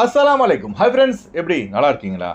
அஸ்லாம் அலைக்கும் hi friends எப்படி? நல்லா இருக்கீங்களா?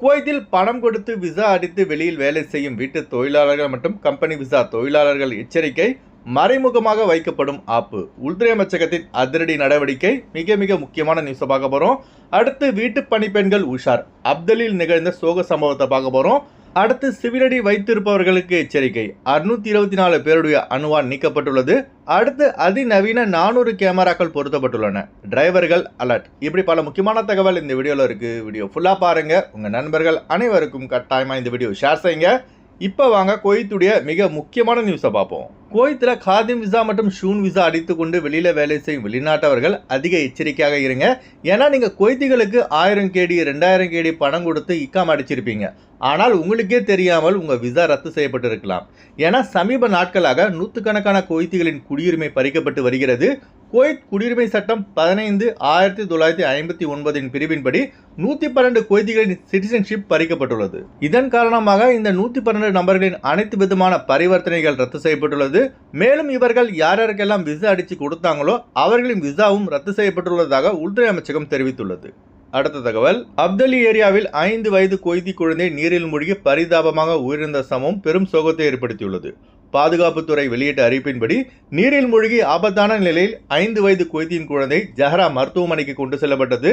குவைத்தில் பணம் கொடுத்து விசா அடித்து வெளியில் வேலை செய்யும் வீட்டு தொழிலாளர்கள் மற்றும் கம்பெனி விசா தொழிலாளர்கள் எச்சரிக்கை மறைமுகமாக வைக்கப்படும் ஆப்பு. உள்துறை அமைச்சகத்தின் அதிரடி நடவடிக்கை மிக மிக முக்கியமான நியூஸை பார்க்க போகிறோம் அடுத்து வீட்டு பணிப்பெண்கள் உஷார். அப்தலில் நிகழ்ந்த சோக சம்பவத்தை பார்க்க போகிறோம் அடுத்து சிவிலடி வைத்திருப்பவர்களுக்கு எச்சரிக்கை. அறுநூத்தி இருபத்தி நாலு பேருடைய அணுவான் நீக்கப்பட்டுள்ளது. அடுத்து அதிநவீன நானூறு கேமராக்கள் பொருத்தப்பட்டுள்ளன. டிரைவர்கள் அலர்ட். இப்படி பல முக்கியமான தகவல் இந்த வீடியோவில் இருக்கு. வீடியோ ஃபுல்லாக பாருங்க. உங்க நண்பர்கள் அனைவருக்கும் கட்டாயமாக இந்த வீடியோ ஷேர் செய்யுங்க. இப்போ வாங்க கோயத்துடைய மிக முக்கியமான நியூஸை பார்ப்போம். கோயத்தில் காதிம் விசா மற்றும் ஷூன் விசா அடித்து கொண்டு வெளியில் வேலை செய்யும் வெளிநாட்டவர்கள் அதிக எச்சரிக்கையாக இருங்க. ஏன்னா நீங்கள் கொய்திகளுக்கு ஆயிரம் கேடி ரெண்டாயிரம் கேடி பணம் கொடுத்து இக்காம அடிச்சிருப்பீங்க. ஆனால் உங்களுக்கே தெரியாமல் உங்கள் விசா ரத்து செய்யப்பட்டிருக்கலாம். ஏன்னா சமீப நாட்களாக நூற்றுக்கணக்கான கொய்திகளின் குடியுரிமை பறிக்கப்பட்டு வருகிறது. குவைத் குடியுரிமை சட்டம் பதினைந்து ஆயிரத்தி தொள்ளாயிரத்தி ஐம்பத்தி ஒன்பதின் பிரிவின்படி நூற்றி பன்னெண்டு குவைத்திகளின் சிட்டிசன்ஷிப் பறிக்கப்பட்டுள்ளது. இதன் காரணமாக இந்த நூற்றி பன்னெண்டு நபர்களின் அனைத்து விதமான பரிவர்த்தனைகள் ரத்து செய்யப்பட்டுள்ளது. மேலும் இவர்கள் யார் யாருக்கெல்லாம் விசா அடித்து கொடுத்தாங்களோ அவர்களின் விசாவும் ரத்து செய்யப்பட்டுள்ளதாக உள்துறை அமைச்சகம் தெரிவித்துள்ளது. அடுத்த தகவல் அப்தலி ஏரியாவில் ஐந்து வயது கொய்தி குழந்தை நீரில் மூழ்கி பரிதாபமாக உயிரிழந்த சமம் பெரும் சோகத்தை ஏற்படுத்தியுள்ளது. பாதுகாப்புத்துறை வெளியிட்ட அறிவிப்பின்படி நீரில் மூழ்கி ஆபத்தான நிலையில் ஐந்து வயது கொய்தியின் குழந்தை ஜஹரா மருத்துவமனைக்கு கொண்டு செல்லப்பட்டது.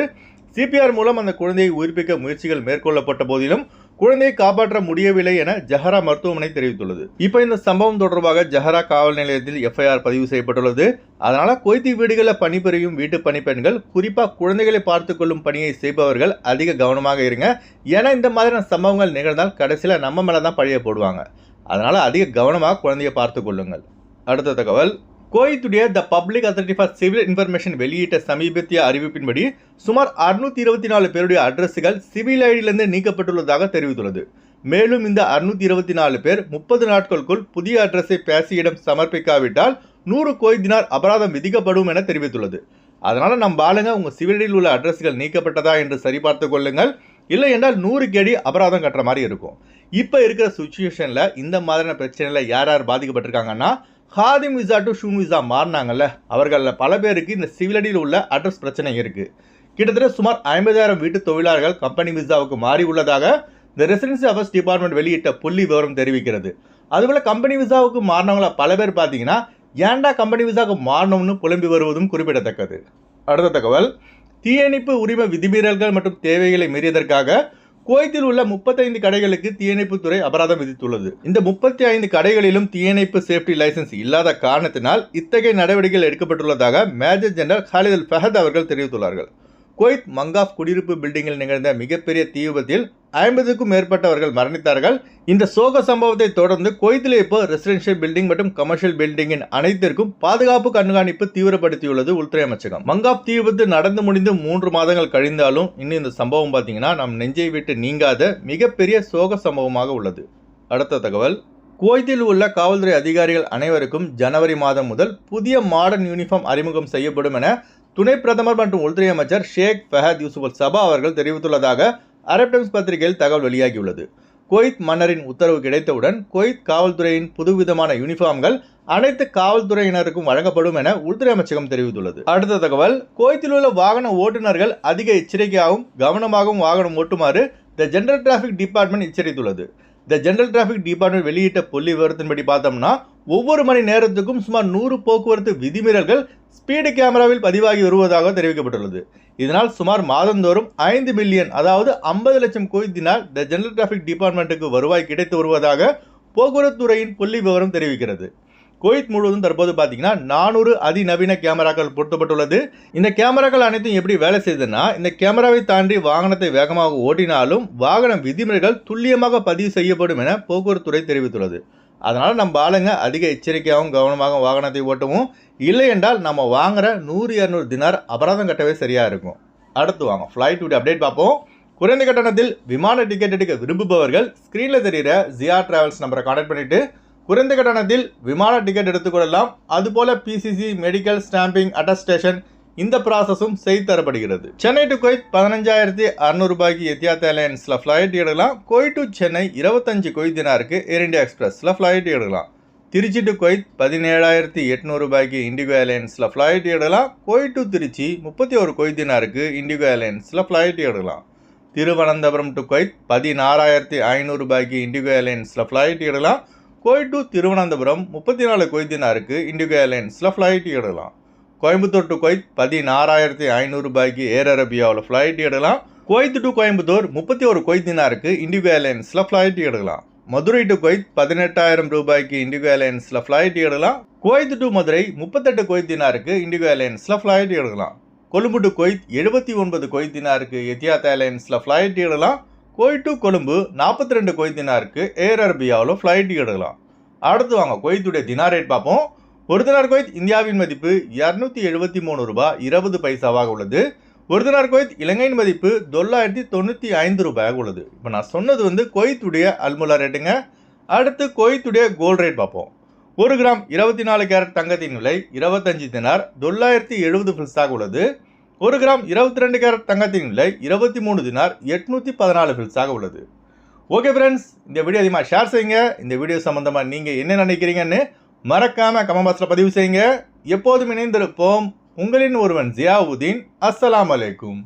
சிபிஆர் மூலம் அந்த குழந்தையை உயிர்ப்பிக்க முயற்சிகள் மேற்கொள்ளப்பட்ட போதிலும் குழந்தையை காப்பாற்ற முடியவில்லை என ஜஹரா மருத்துவமனை தெரிவித்துள்ளது. இப்போ இந்த சம்பவம் தொடர்பாக ஜஹரா காவல் நிலையத்தில் எஃப்ஐஆர் பதிவு செய்யப்பட்டுள்ளது. அதனால கொய்தி வீடுகளில் பணிபுரியும் வீட்டு பணிப்பெண்கள் குறிப்பா குழந்தைகளை பார்த்து கொள்ளும் பணியை செய்பவர்கள் அதிக கவனமாக இருங்க. ஏன்னா இந்த மாதிரியான சம்பவங்கள் நிகழ்ந்தால் கடைசியில் நம்ம மேலே தான் பழிய போடுவாங்க. அதனால் அதிக கவனமாக குழந்தையை பார்த்து கொள்ளுங்கள். அடுத்த தகவல் கோயத்துடைய the public authority for civil information வெளியிட்ட சமீபத்திய அறிவிப்பின்படி சுமார் அறுநூத்தி இருபத்தி நாலு பேருடைய அட்ரஸுகள் சிவில் ஐடியிலிருந்து நீக்கப்பட்டுள்ளதாக தெரிவித்துள்ளது. மேலும் இந்த அறுநூத்தி இருபத்தி நாலு பேர் முப்பது நாட்களுக்குள் புதிய அட்ரஸை பேசியிடம் சமர்ப்பிக்காவிட்டால் நூறு கோய்தினார் அபராதம் விதிக்கப்படும் என தெரிவித்துள்ளது. அதனால் நம் பாலுங்க உங்கள் சிவிலில் உள்ள அட்ரஸ்கள் நீக்கப்பட்டதா என்று சரிபார்த்து கொள்ளுங்கள். இல்லை என்றால் நூறுக்கு அடி அபராதம் கட்டுற மாதிரி இருக்கும். இப்போ இருக்கிற சுச்சுவேஷனில் இந்த மாதிரியான பிரச்சனையில் யார் யார் பாதிக்கப்பட்டிருக்காங்கன்னா ஹாதிம் விசா டு ஷூன் விசா மாறினாங்கல்ல அவர்களில் பல பேருக்கு இந்த சிவிலடியில் உள்ள அட்ரஸ் பிரச்சனை இருக்குது கிட்டத்தட்ட சுமார் ஐம்பதாயிரம் வீட்டு தொழிலாளர்கள் கம்பெனி விசாவுக்கு மாறி உள்ளதாக இந்த ரெசிடென்சி அஃபர்ஸ் டிபார்ட்மெண்ட் வெளியிட்ட புள்ளி விவரம் தெரிவிக்கிறது. அதுபோல் கம்பெனி விசாவுக்கு மாறினவங்கள பல பேர் பார்த்தீங்கன்னா ஏன்டா கம்பெனி விசாவுக்கு மாறணும்னு புலம்பி வருவதும் குறிப்பிடத்தக்கது. அடுத்த தகவல் தீயணைப்பு உரிம விதிமீறல்கள் மற்றும் தேவைகளை மீறியதற்காக குவைத்தில் உள்ள முப்பத்தைந்து கடைகளுக்கு தீயணைப்பு துறை அபராதம் விதித்துள்ளது. இந்த முப்பத்தி ஐந்து கடைகளிலும் தீயணைப்பு சேஃப்டி லைசன்ஸ் இல்லாத காரணத்தினால் இத்தகைய நடவடிக்கைகள் எடுக்கப்பட்டுள்ளதாக மேஜர் ஜெனரல் ஹாலிதல் ஃபஹத் அவர்கள் தெரிவித்துள்ளார்கள். குவைத் மங்காஃப் குடியிருப்பு பில்டிங்கில் நிகழ்ந்த மிகப்பெரிய தீ விபத்தில் ஐம்பதுக்கும் மேற்பட்டவர்கள் மரணித்தார்கள். இந்த சோக சம்பவத்தை தொடர்ந்து குவைத்தில் இப்போ ரெசிடென்ஷியல் பில்டிங் மற்றும் கமர்ஷியல் பில்டிங்கின் அனைத்திற்கும் பாதுகாப்பு கண்காணிப்பு தீவிரப்படுத்தியுள்ளது உள்துறை அமைச்சகம். மங்காப் தீ விபத்து நடந்து முடிந்து மூன்று மாதங்கள் கழிந்தாலும் இன்னும் இந்த சம்பவம் பார்த்தீங்கன்னா நம் நெஞ்சை விட்டு நீங்காத மிகப்பெரிய சோக சம்பவமாக உள்ளது. அடுத்த தகவல். குவைத்தில் உள்ள காவல்துறை அதிகாரிகள் அனைவருக்கும் ஜனவரி மாதம் முதல் புதிய மாடர்ன் யூனிஃபார்ம் அறிமுகம் செய்யப்படும் என துணை பிரதமர் மற்றும் உள்துறை அமைச்சர் ஷேக் ஃபஹத் யூசுப் அல் சபா அவர்கள் தெரிவித்துள்ளதாக அரப் டைம்ஸ் பத்திரிகையில் தகவல் வெளியாகியுள்ளது. குவைத் மன்னரின் உத்தரவு கிடைத்தவுடன் குவைத் காவல்துறையின் புதுவிதமான யூனிஃபார்ம்கள் அனைத்து காவல்துறையினருக்கும் வழங்கப்படும் என உள்துறை அமைச்சகம் தெரிவித்துள்ளது. அடுத்த தகவல் குவைத்தில் உள்ள வாகன ஓட்டுநர்கள் அதிக எச்சரிக்கையாகவும் கவனமாகவும் வாகனம் ஓட்டுமாறு த ஜெனரல் டிராஃபிக் டிபார்ட்மெண்ட் எச்சரித்துள்ளது. த ஜென்ரல் டிராஃபிக் டிபார்ட்மெண்ட் வெளியிட்ட புள்ளி விவரத்தின்படி பார்த்தோம்னா ஒவ்வொரு மணி நேரத்துக்கும் சுமார் நூறு போக்குவரத்து விதிமீறல்கள் ஸ்பீடு கேமராவில் பதிவாகி வருவதாக தெரிவிக்கப்பட்டுள்ளது. இதனால் சுமார் மாதந்தோறும் ஐந்து மில்லியன் அதாவது ஐம்பது லட்சம் குவித்தினால் த ஜெனரல் டிராஃபிக் டிபார்ட்மெண்ட்டுக்கு வருவாய் கிடைத்து வருவதாக போக்குவரத்து துறையின் புள்ளி விவரம் தெரிவிக்கிறது. குவைத் முழுவதும் தற்போது பார்த்தீங்கன்னா நானூறு அதிநவீன கேமராக்கள் பொருத்தப்பட்டுள்ளது. இந்த கேமராக்கள் அனைத்தும் எப்படி வேலை செய்யுதுன்னா இந்த கேமராவை தாண்டி வாகனத்தை வேகமாக ஓட்டினாலும் வாகன விதிமுறைகள் துல்லியமாக பதிவு செய்யப்படும் என போக்குவரத்துறை தெரிவித்துள்ளது. அதனால் நம்ம ஆளுங்க அதிக எச்சரிக்கையாகவும் கவனமாக வாகனத்தை ஓட்டவும் இல்லை என்றால் நம்ம வாங்குகிற நூறு இரநூறு தினார் அபராதம் கட்டவே சரியாக இருக்கும். அடுத்து வாங்க ஃப்ளைட் உடைய அப்டேட் பார்ப்போம். குறைந்த கட்டணத்தில் விமான டிக்கெட் எடுக்க விரும்புபவர்கள் ஸ்க்ரீனில் தெரிகிற ஜியா டிராவல்ஸ் நம்பரை கான்டாக்ட் பண்ணிவிட்டு குறைந்த கட்டணத்தில் விமான டிக்கெட் எடுத்துக்கொள்ளலாம். அதுபோல பிசிசி மெடிக்கல் ஸ்டாம்பிங் அட்டஸ்டேஷன் இந்த ப்ராசஸும் செய்து தரப்படுகிறது. சென்னை டு கொய்த் பதினஞ்சாயிரத்தி அறுநூறு ரூபாய்க்கு எத்தியாத் ஏர்லைன்ஸில் ஃப்ளைட் எடுக்கலாம். கொய் டு சென்னை இருபத்தஞ்சு குவைத் தினாருக்கு ஏர் இண்டியா எக்ஸ்பிரஸில் ஃப்ளைட் எடுக்கலாம். திருச்சி டு கொய்த் பதினேழாயிரத்தி எட்நூறு ரூபாய்க்கு இண்டிகோ ஏர்லைன்ஸில் ஃப்ளைட் எடுக்கலாம். குவைத் டு திருச்சி முப்பத்தி ஒரு குவைத் தினாருக்கு இண்டிகோ ஏர்லைன்ஸில் ஃப்ளைட் எடுக்கலாம். திருவனந்தபுரம் டு கொய்த் பதினாறாயிரத்தி ஐநூறு ரூபாய்க்கு இண்டிகோ ஏர்லைன்ஸில் ஃப்ளைட் எடுக்கலாம். குவைத் டு திருவனந்தபுரம் முப்பத்தி நாலு குவைத் இண்டிகோ ஏர்லைன்ஸில் ஃப்ளைட் எடுக்கலாம். கோயம்புத்தூர் டு குவைத் பதினாறாயிரத்தி ஐநூறு ரூபாய்க்கு ஏர் அரபியாவில் ஃப்ளைட் எடுக்கலாம். குவைத் டு கோயம்புத்தூர் முப்பத்தி ஒரு கொய்தினாருக்கு இண்டிகோ ஏர்லைன்ஸில் ஃப்ளைட் எடுக்கலாம். மதுரை டு குவைத் பதினெட்டாயிரம் ரூபாய்க்கு இண்டிகோ ஏர்லைன்ஸில் ஃப்ளைட் எடுக்கலாம். குவைத் டு மதுரை முப்பத்தெட்டு குவைத் இண்டிகோ ஏர்லைன்ஸில் ஃப்ளைட் எடுக்கலாம். கொழும்பு டு குவைத் எழுபத்தி ஒன்பது குவைத் எத்தியாத் ஏர்லைன்ஸில் ஃப்ளைட் எடுக்கலாம். கோயி டு கொழும்பு நாற்பத்தி ரெண்டு கொய் தினாருக்கு ஏர் அரபியாவில் ஃப்ளைட் எடுக்கலாம். அடுத்து வாங்க கொய்த்துடைய தினார் ரேட் பார்ப்போம். ஒரு தினார் கொய்த் இந்தியாவின் மதிப்பு இரநூத்தி எழுபத்தி மூணு ரூபாய் இருபது பைசாவாக உள்ளது. ஒரு தினார் கொய்த் இலங்கையின் மதிப்பு தொள்ளாயிரத்தி தொண்ணூற்றி ஐந்து ரூபாயாக உள்ளது. இப்போ நான் சொன்னது வந்து கொய்த்துடைய அல்முலா ரேட்டுங்க அடுத்து கொய்த்துடைய கோல்டு ரேட் பார்ப்போம். ஒரு கிராம் இருபத்தி நாலு கேரட் தங்கத்தின் விலை இருபத்தஞ்சி தினார் தொள்ளாயிரத்தி எழுபது பில்ஸாக உள்ளது. ஒரு கிராம் இருபத்தி ரெண்டு கேரட் தங்கத்தின் விலை இருபத்தி மூணு தினார் எட்நூற்றி பதினாலு ஃபில்ஸாக உள்ளது. ஓகே ஃப்ரெண்ட்ஸ் இந்த வீடியோ அதிகமாக ஷேர் செய்யுங்க. இந்த வீடியோ சம்மந்தமாக நீங்கள் என்ன நினைக்கிறீங்கன்னு மறக்காமல் கமெண்ட் பாக்ஸில் பதிவு செய்யுங்க. எப்போதும் இணைந்திருப்போம். உங்களின் ஒருவன் ஜியாவுதீன். அஸ்ஸலாமு அலைக்கும்.